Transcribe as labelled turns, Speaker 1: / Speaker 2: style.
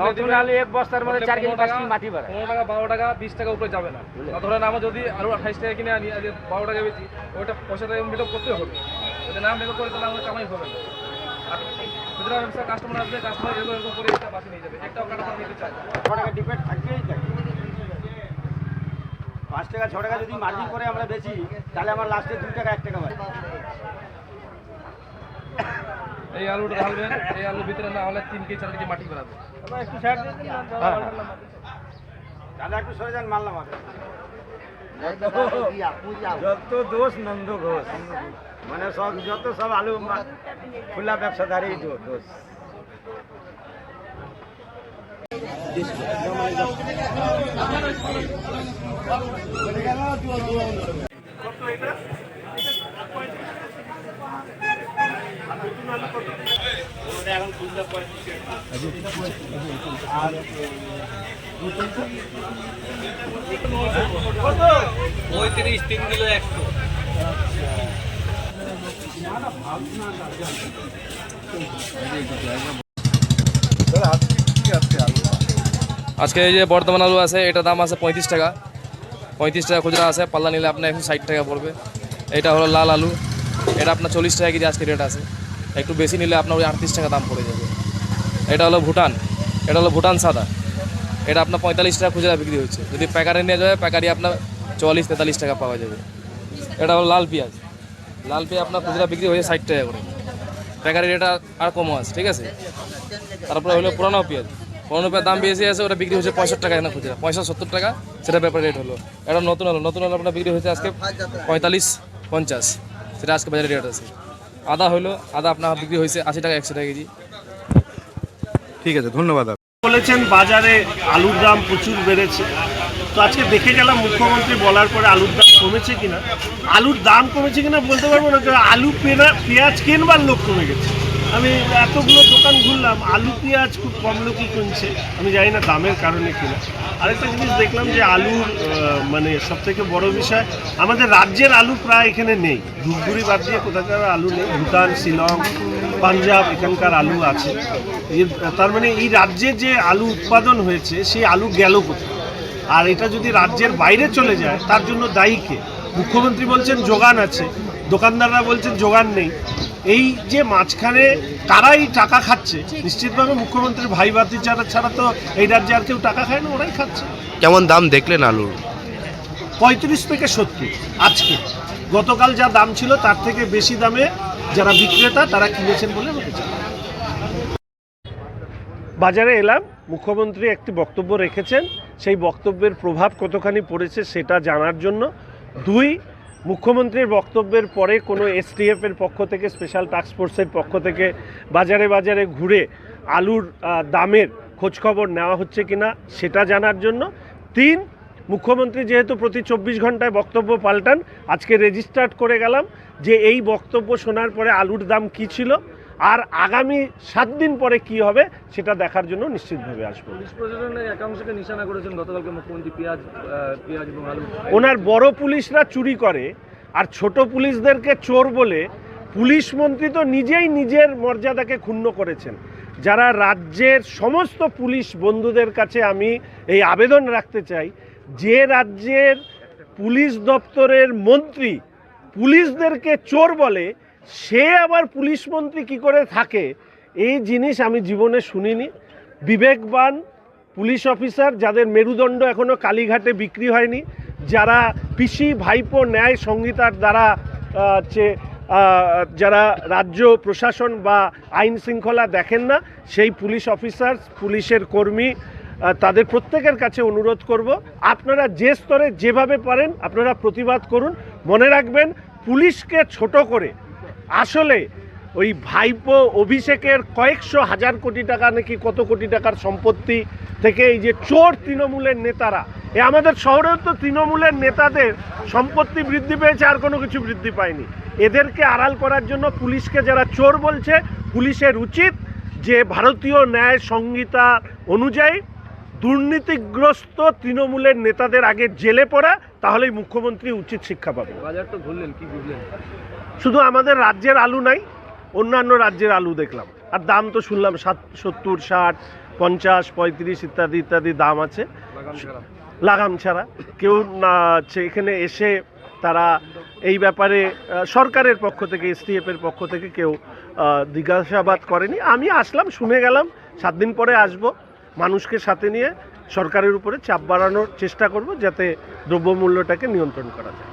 Speaker 1: নতুন
Speaker 2: দিবে-
Speaker 1: আলু এক বস্তার মধ্যে
Speaker 2: হোটেলে
Speaker 1: চার কেজি
Speaker 2: 15
Speaker 1: পাঁচ
Speaker 2: টাকা,
Speaker 1: কেজি মাটি বাড়ায়
Speaker 2: পনেরো টাকা বারো টাকা বিশ টাকা উপরে যাবে না। ধরেন আমরা যদি আঠাইশ টাকা কিনে আনি বারো টাকা বেশি ওইটা মেকআপ করতে হবে। যদি না মেকআপ করে তাহলে আমাদের কামাই হবে না। খুচরা ব্যবসা কাস্টমার আসবে কাস্টমার এরকম এরকম করে একটা বাসি নিয়ে যাবে। একটাও কাটা নিতে চায়
Speaker 3: ছ টাকা ডিপেন্ড থাকবেই থাকে পাঁচ টাকা ছ টাকা যদি মার্জিন করে আমরা বেচি তাহলে আমার লাস্টে দুই টাকা এক টাকা পাই
Speaker 2: এই আলুটা ঢালবেন এই আলুর ভিতরে না হলে তিন কেজি চার কেজি মাটি বেরাবে
Speaker 3: একটু সাইড দিন দাদা একটু সরে যান মারলাম যত দোষ নন্দ ঘোষ। মানে সব যত সব আলু খোলা ব্যবসাদারই দো- দোষ
Speaker 2: পঁয়ত্রিশ তিন কিলো একশো। আজকে এই যে বর্তমান আলু আছে এটার দাম আছে পঁয়ত্রিশ টাকা। পঁয়ত্রিশ টাকা খুচরা আছে পাল্লা নিলে আপনার একশো ষাট টাকা পড়বে। এটা হলো লাল আলু। এটা আপনার চল্লিশ টাকা কেজি আজকে রেট আছে। একটু বেশি নিলে আপনার ওই আটত্রিশ টাকা দাম পড়ে যাবে। এটা হলো ভুটান, এটা হলো ভুটান সাদা। এটা আপনার পঁয়তাল্লিশ টাকা খুচরা বিক্রি হচ্ছে। যদি প্যাকারে নিয়ে যাবে, প্যাকারি আপনার চুয়াল্লিশ, তেতাল্লিশ টাকা পাওয়া যাবে। এটা হলো লাল পেঁয়াজ। লাল পেঁয়াজ আপনার খুচরা বিক্রি হয়েছে ষাট টাকা করে। প্যাকারি এটা আর কমও আছে, ঠিক আছে? তারপরে হলো পুরানো পেঁয়াজ। পুরানো পেঁয়াজ দাম বেশি আছে, ওটা বিক্রি হচ্ছে পঁয়ষট্টি টাকা না খুচরা। পঁয়ষট্টি সত্তর টাকা, সেটা ব্যাপার রেট হলো। এটা নতুন হলো। নতুন হলো আপনার বিক্রি হচ্ছে আজকে পঁয়তাল্লিশ পঞ্চাশ। সেটা আজকে বাজারে রেট আছে। আদা হলো আদা আপনার বিক্রি হয়েছে আশি টাকা একশো টাকা কেজি।
Speaker 4: ঠিক আছে ধন্যবাদ
Speaker 5: বলেছেন বাজারে আলুর দাম প্রচুর বেড়েছে। তো আজকে দেখে গেলাম মুখ্যমন্ত্রী বলার পরে আলুর দাম কমেছে কিনা। আলুর দাম কমেছে কিনা বলতে পারব না আলু পেঁয়াজ কেনবার লোক কমে গেছে? আমি এতগুলো দোকান ঘুরলাম, আলু, পেঁয়াজ খুব কম লোকই কিনছে। আমি জানি না দামের কারণে কিনা। আরেকটা জিনিস দেখলাম যে আলুর মানে সব থেকে বড় বিষয়, আমাদের রাজ্যের আলু প্রায় এখানে নেই। ধূপগুড়ি বাদ দিয়ে কোথাকার আলু নেই। ভুটান, শিলং, পাঞ্জাব এখানকার আলু আছে। তার মানে এই রাজ্যে যে আলু উৎপাদন হয়েছে, সেই আলু গেল কোথায়? আর এটা যদি রাজ্যের বাইরে চলে যায়, তার জন্য দায়ী কে? মুখ্যমন্ত্রী বলছেন যোগান আছে, দোকানদাররা বলছেন যোগান নেই। এই যে মাঝখানে কারাই টাকা খাচ্ছে নিশ্চিতভাবে মুখ্যমন্ত্রীর ভাই বাতি যারা ছাড়া তো এই রাজ্যে আর কেউ টাকা খায় না ওরাই খাচ্ছে।
Speaker 4: কেমন দাম দেখলেন আলুর?
Speaker 5: পঁয়ত্রিশ থেকে সত্তর আজকে। গতকাল যা দাম ছিল তার থেকে বেশি দামে যারা বিক্রেতা তারা কিনেছেন বলে আমাকে। বাজারে এলাম মুখ্যমন্ত্রী একটি বক্তব্য রেখেছেন। সেই বক্তব্যের প্রভাব কতখানি পড়েছে সেটা জানার জন্য। দুই মুখ্যমন্ত্রীর বক্তব্যের পরে কোনো এসটিএফের পক্ষ থেকে স্পেশাল টাস্ক ফোর্সের পক্ষ থেকে বাজারে বাজারে ঘুরে আলুর দামের খোঁজখবর নেওয়া হচ্ছে কিনা সেটা জানার জন্য। তিন, মুখ্যমন্ত্রী যেহেতু প্রতি চব্বিশ ঘন্টায় বক্তব্য পাল্টান, আজকে রেজিস্টার্ড করে গেলাম যে এই বক্তব্য শোনার পরে আলুর দাম কী ছিল আর আগামী সাত দিন পরে কি হবে সেটা দেখার জন্য নিশ্চিতভাবে আসব।
Speaker 2: পুলিশ প্রশাসনের একাংশকে নিশানা করেছেন গতকালকে মুখ্যমন্ত্রী পেঁয়াজ পেঁয়াজ এবং আলু।
Speaker 5: ওনার বড় পুলিশরা চুরি করে আর ছোট পুলিশদেরকে চোর বলে পুলিশ মন্ত্রী তো নিজেই নিজের মর্যাদাকে ক্ষুণ্ণ করেছেন। যারা রাজ্যের সমস্ত পুলিশ বন্ধুদের কাছে আমি এই আবেদন রাখতে চাই যে রাজ্যের পুলিশ দপ্তরের মন্ত্রী পুলিশদেরকে চোর বলে সে আবার পুলিশ মন্ত্রী কি করে থাকে, এই জিনিস আমি জীবনে শুনিনি। বিবেকবান পুলিশ অফিসার যাদের মেরুদণ্ড এখনও কালীঘাটে বিক্রি হয়নি, যারা পিসি, ভাইপো, ন্যায় সংহিতার দ্বারা হচ্ছে যারা রাজ্য প্রশাসন বা আইন শৃঙ্খলা দেখেন না, সেই পুলিশ অফিসার, পুলিশের কর্মী তাদের প্রত্যেকের কাছে অনুরোধ করব, আপনারা যে স্তরে যেভাবে পারেন, আপনারা প্রতিবাদ করুন। মনে রাখবেন, পুলিশকে ছোট করে আসলে ওই ভাইপো অভিষেকের কয়েকশো হাজার কোটি টাকা নাকি কত কোটি টাকার সম্পত্তি থেকে এই যে চোর তৃণমূলের নেতারা, এ আমাদের শহরেও তো তৃণমূলের নেতাদের সম্পত্তি বৃদ্ধি পেয়েছে, আর কোনো কিছু বৃদ্ধি পায়নি। এদেরকে আড়াল করার জন্য পুলিশকে যারা চোর বলছে, পুলিশের উচিত যে ভারতীয় ন্যায় সংহিতা অনুযায়ী দুর্নীতিগ্রস্ত তৃণমূলের নেতাদের আগে জেলে পড়া তাহলেই মুখ্যমন্ত্রী উচিত শিক্ষা পাবে
Speaker 2: বাজার তো ঘুরলেন কি বুঝলেন
Speaker 5: শুধু আমাদের রাজ্যের আলু নাই অন্যান্য রাজ্যের আলু দেখলাম। আর দাম তো শুনলাম সাত সত্তর ষাট পঞ্চাশ পঁয়ত্রিশ ইত্যাদি ইত্যাদি দাম আছে। লাগাম ছাড়া। কেউ না এখানে এসে তারা এই ব্যাপারে সরকারের পক্ষ থেকে এসটিএফ এর পক্ষ থেকে কেউ জিজ্ঞাসাবাদ করেনি। আমি আসলাম শুনে গেলাম সাত দিন পরে আসব। মানুষকে সাথে নিয়ে সরকারের উপরে চাপ বাড়ানোর চেষ্টা করব যাতে দ্রব্যমূল্যটাকে নিয়ন্ত্রণ করা যায়।